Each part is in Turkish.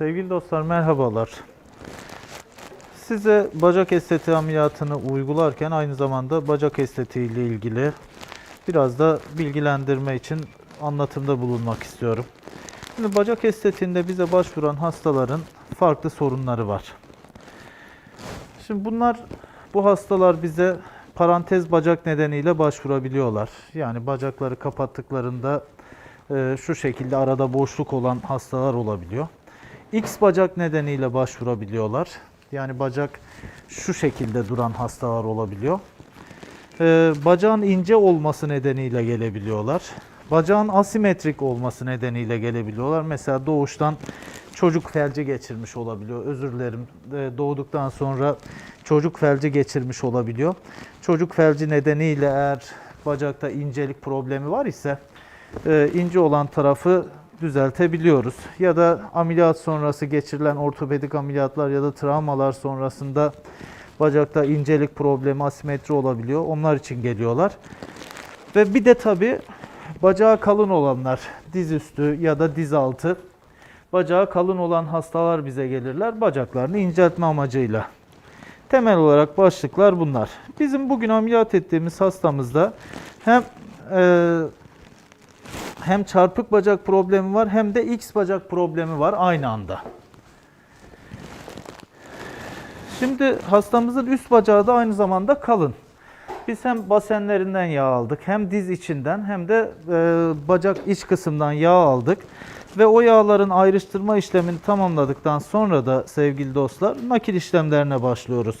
Sevgili dostlar merhabalar. Size bacak estetiği ameliyatını uygularken aynı zamanda bacak estetiği ile ilgili biraz da bilgilendirme için anlatımda bulunmak istiyorum. Şimdi bacak estetiğinde bize başvuran hastaların farklı sorunları var. Şimdi bunlar bu hastalar bize parantez bacak nedeniyle başvurabiliyorlar. Yani bacakları kapattıklarında e, şu şekilde arada boşluk olan hastalar olabiliyor. X bacak nedeniyle başvurabiliyorlar. Yani bacak şu şekilde duran hastalar olabiliyor. E, bacağın ince olması nedeniyle gelebiliyorlar. Bacağın asimetrik olması nedeniyle gelebiliyorlar. Mesela doğuştan çocuk felci geçirmiş olabiliyor. Özür dilerim. E, doğduktan sonra çocuk felci geçirmiş olabiliyor. Çocuk felci nedeniyle eğer bacakta incelik problemi var ise e, ince olan tarafı düzeltebiliyoruz. Ya da ameliyat sonrası geçirilen ortopedik ameliyatlar ya da travmalar sonrasında bacakta incelik problemi, asimetri olabiliyor. Onlar için geliyorlar. Ve bir de tabii bacağı kalın olanlar, dizüstü ya da diz altı bacağı kalın olan hastalar bize gelirler bacaklarını inceltme amacıyla. Temel olarak başlıklar bunlar. Bizim bugün ameliyat ettiğimiz hastamızda hem e, hem çarpık bacak problemi var hem de X bacak problemi var aynı anda. Şimdi hastamızın üst bacağı da aynı zamanda kalın. Biz hem basenlerinden yağ aldık hem diz içinden hem de e, bacak iç kısımdan yağ aldık. Ve o yağların ayrıştırma işlemini tamamladıktan sonra da sevgili dostlar nakil işlemlerine başlıyoruz.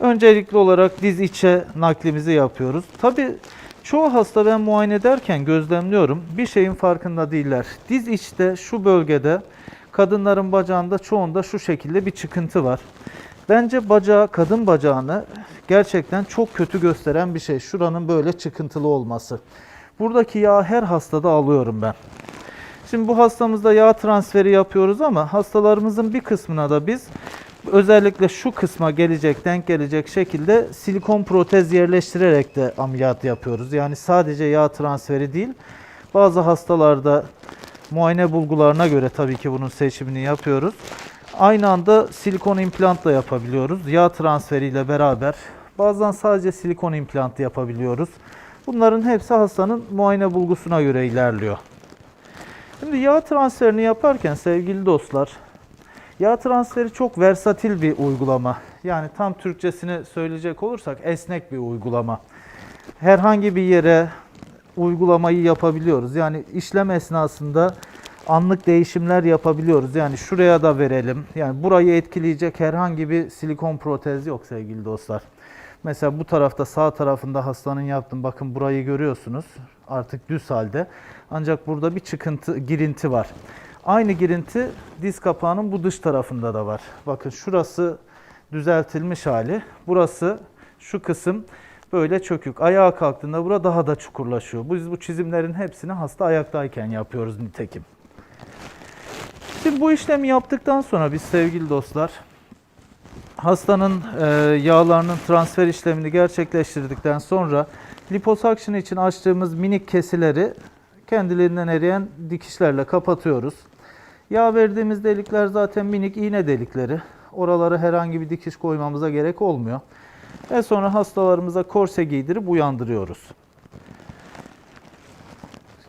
Öncelikli olarak diz içe naklimizi yapıyoruz. Tabi çoğu hasta ben muayene ederken gözlemliyorum bir şeyin farkında değiller. Diz içte şu bölgede kadınların bacağında çoğunda şu şekilde bir çıkıntı var. Bence bacağı, kadın bacağını gerçekten çok kötü gösteren bir şey. Şuranın böyle çıkıntılı olması. Buradaki yağı her hastada alıyorum ben. Şimdi bu hastamızda yağ transferi yapıyoruz ama hastalarımızın bir kısmına da biz özellikle şu kısma gelecek, denk gelecek şekilde silikon protez yerleştirerek de ameliyat yapıyoruz. Yani sadece yağ transferi değil. Bazı hastalarda muayene bulgularına göre tabii ki bunun seçimini yapıyoruz. Aynı anda silikon implant da yapabiliyoruz. Yağ transferiyle beraber. Bazen sadece silikon implantı yapabiliyoruz. Bunların hepsi hastanın muayene bulgusuna göre ilerliyor. Şimdi yağ transferini yaparken sevgili dostlar, yağ transferi çok versatil bir uygulama. Yani tam Türkçesini söyleyecek olursak esnek bir uygulama. Herhangi bir yere uygulamayı yapabiliyoruz. Yani işlem esnasında anlık değişimler yapabiliyoruz. Yani şuraya da verelim. Yani burayı etkileyecek herhangi bir silikon protez yok sevgili dostlar. Mesela bu tarafta sağ tarafında hastanın yaptım. Bakın burayı görüyorsunuz. Artık düz halde. Ancak burada bir çıkıntı, girinti var. Aynı girinti diz kapağının bu dış tarafında da var. Bakın şurası düzeltilmiş hali. Burası şu kısım böyle çökük. Ayağa kalktığında bura daha da çukurlaşıyor. Biz bu çizimlerin hepsini hasta ayaktayken yapıyoruz nitekim. Şimdi bu işlemi yaptıktan sonra biz sevgili dostlar hastanın e, yağlarının transfer işlemini gerçekleştirdikten sonra liposuction için açtığımız minik kesileri kendiliğinden eriyen dikişlerle kapatıyoruz. Yağ verdiğimiz delikler zaten minik iğne delikleri. Oralara herhangi bir dikiş koymamıza gerek olmuyor. Ve sonra hastalarımıza korse giydirip uyandırıyoruz.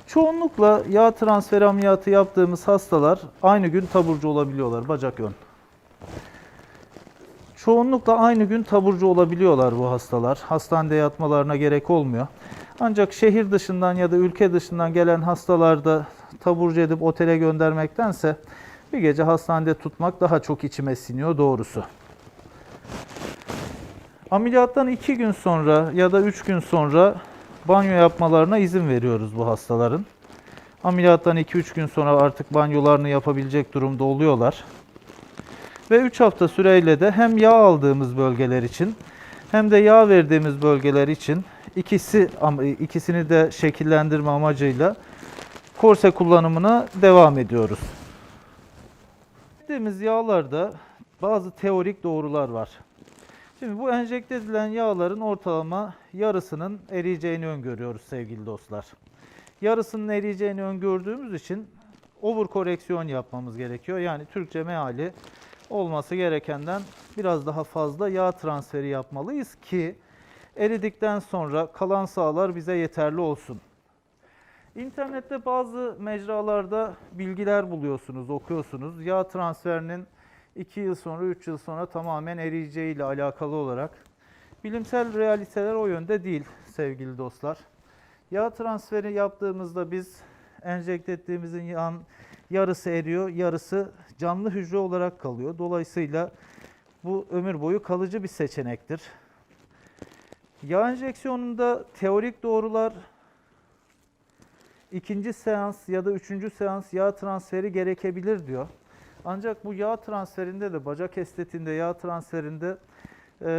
Çoğunlukla yağ transferi ameliyatı yaptığımız hastalar aynı gün taburcu olabiliyorlar bacak ön. Çoğunlukla aynı gün taburcu olabiliyorlar bu hastalar. Hastanede yatmalarına gerek olmuyor. Ancak şehir dışından ya da ülke dışından gelen hastalarda taburcu edip otele göndermektense bir gece hastanede tutmak daha çok içime siniyor doğrusu. Ameliyattan 2 gün sonra ya da 3 gün sonra banyo yapmalarına izin veriyoruz bu hastaların. Ameliyattan 2-3 gün sonra artık banyolarını yapabilecek durumda oluyorlar. Ve 3 hafta süreyle de hem yağ aldığımız bölgeler için hem de yağ verdiğimiz bölgeler için ikisi ikisini de şekillendirme amacıyla korse kullanımına devam ediyoruz. Verdiğimiz yağlarda bazı teorik doğrular var. Şimdi bu enjekte edilen yağların ortalama yarısının eriyeceğini öngörüyoruz sevgili dostlar. Yarısının eriyeceğini öngördüğümüz için over koreksiyon yapmamız gerekiyor. Yani Türkçe meali olması gerekenden biraz daha fazla yağ transferi yapmalıyız ki eridikten sonra kalan sağlar bize yeterli olsun. İnternette bazı mecralarda bilgiler buluyorsunuz, okuyorsunuz. Yağ transferinin 2 yıl sonra, 3 yıl sonra tamamen eriyeceği ile alakalı olarak. Bilimsel realiteler o yönde değil sevgili dostlar. Yağ transferi yaptığımızda biz enjekte ettiğimizin yağın yarısı eriyor, yarısı canlı hücre olarak kalıyor. Dolayısıyla bu ömür boyu kalıcı bir seçenektir. Yağ enjeksiyonunda teorik doğrular ikinci seans ya da üçüncü seans yağ transferi gerekebilir diyor. Ancak bu yağ transferinde de bacak estetiğinde yağ transferinde e,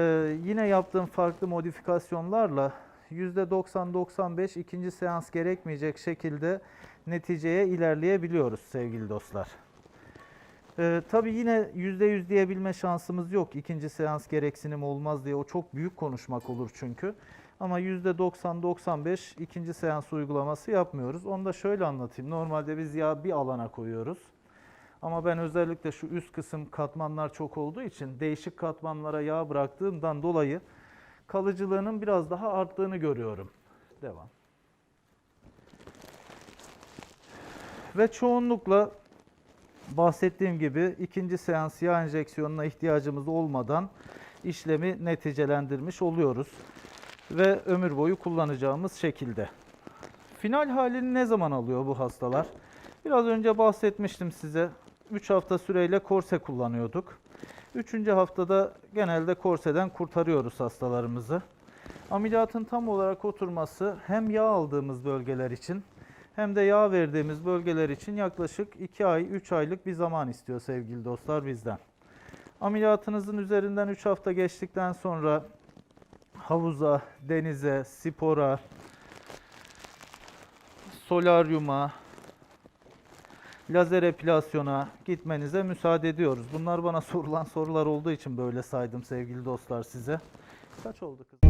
yine yaptığım farklı modifikasyonlarla %90-95 ikinci seans gerekmeyecek şekilde neticeye ilerleyebiliyoruz sevgili dostlar. Ee, tabii yine %100 diyebilme şansımız yok. İkinci seans gereksinim olmaz diye o çok büyük konuşmak olur çünkü. Ama %90-95 ikinci seans uygulaması yapmıyoruz. Onu da şöyle anlatayım. Normalde biz yağ bir alana koyuyoruz. Ama ben özellikle şu üst kısım katmanlar çok olduğu için değişik katmanlara yağ bıraktığımdan dolayı kalıcılığının biraz daha arttığını görüyorum. Devam. Ve çoğunlukla bahsettiğim gibi ikinci seans yağ enjeksiyonuna ihtiyacımız olmadan işlemi neticelendirmiş oluyoruz. Ve ömür boyu kullanacağımız şekilde. Final halini ne zaman alıyor bu hastalar? Biraz önce bahsetmiştim size. 3 hafta süreyle korse kullanıyorduk. 3. haftada genelde korseden kurtarıyoruz hastalarımızı. Ameliyatın tam olarak oturması hem yağ aldığımız bölgeler için hem de yağ verdiğimiz bölgeler için yaklaşık 2 ay, 3 aylık bir zaman istiyor sevgili dostlar bizden. Ameliyatınızın üzerinden 3 hafta geçtikten sonra havuza, denize, spora, solaryuma, lazer epilasyona gitmenize müsaade ediyoruz. Bunlar bana sorulan sorular olduğu için böyle saydım sevgili dostlar size. Kaç oldu kız?